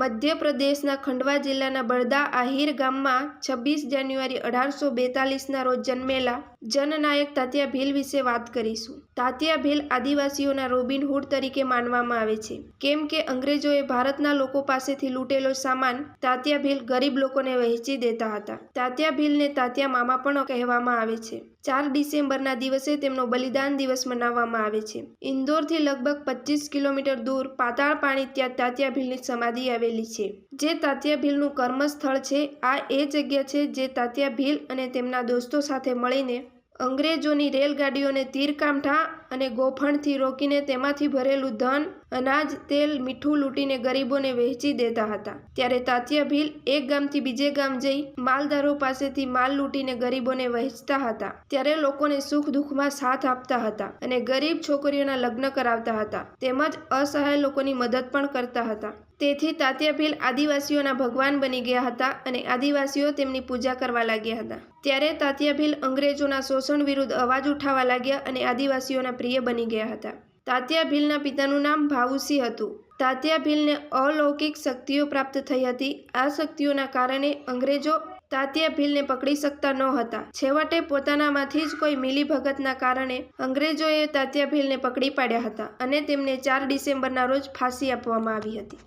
મધ્યપ્રદેશના ખંડવા જિલ્લાના બળદા આહિર ગામમાં છવ્વીસ જાન્યુઆરી અઢારસો બેતાલીસના રોજ જન્મેલા જનનાયક તાત્યા ભીલ વિશે વાત કરીશું. તાત્યા ભીલ આદિવાસીઓના રોબિનહુડ તરીકે માનવામાં આવે છે. કેમ કે અંગ્રેજોએ ભારતના લોકો પાસેથી લૂંટેલો સામાન તાત્યા ભીલ ગરીબ લોકોને વહેંચી દેતા હતા. તાત્યા ભીલને તાત્યા મામા પણ કહેવામાં આવે છે. ચાર ડિસેમ્બરના દિવસે તેમનો બલિદાન દિવસ મનાવવામાં આવે છે. ઇન્દોરથી લગભગ પચીસ કિલોમીટર દૂર પાતાળ પાણી ત્યાં તાત્યા ભીલની સમાધિ આવેલી છે. જે તાત્યા ભીલનું કર્મસ્થળ છે, આ એ જગ્યા છે જે તાત્યા ભીલ અને તેમના દોસ્તો સાથે મળીને અંગ્રેજોની રેલગાડીઓને તીરકામઠા અને ગોફણથી રોકીને તેમાંથી ભરેલું ધન, અનાજ, તેલ, મીઠું લૂંટીને ગરીબોને વહેંચી દેતા હતા. ત્યારે તાત્યા ભીલ એક ગામથી બીજે ગામ જઈ માલદારો પાસેથી માલ લૂંટીને ગરીબોને વહેંચતા હતા. ત્યારે લોકોને સુખ દુઃખમાં સાથ આપતા હતા અને ગરીબ છોકરીઓના લગ્ન કરાવતા હતા. તેમજ અસહાય લોકોની મદદ પણ કરતા હતા. તેથી તાત્યા ભીલ આદિવાસીઓના ભગવાન બની ગયા હતા અને આદિવાસીઓ તેમની પૂજા કરવા લાગ્યા હતા. ત્યારે તાત્યા ભીલ અંગ્રેજોના શોષણ વિરુદ્ધ અવાજ ઉઠાવવા લાગ્યા અને આદિવાસીઓના પ્રિય બની ગયા હતા. તાત્યા ભીલના પિતાનું નામ ભાવુસી હતું. તાત્યા ભીલને અલૌકિક શક્તિઓ પ્રાપ્ત થઈ હતી. આ શક્તિઓના કારણે અંગ્રેજો તાત્યા ભીલને પકડી શકતા ન હતા. છેવટે પોતાનામાંથી જ કોઈ મિલીભગતના કારણે અંગ્રેજોએ તાત્યા ભીલને પકડી પાડ્યા હતા અને તેમને ચાર ડિસેમ્બરના રોજ ફાંસી આપવામાં આવી હતી.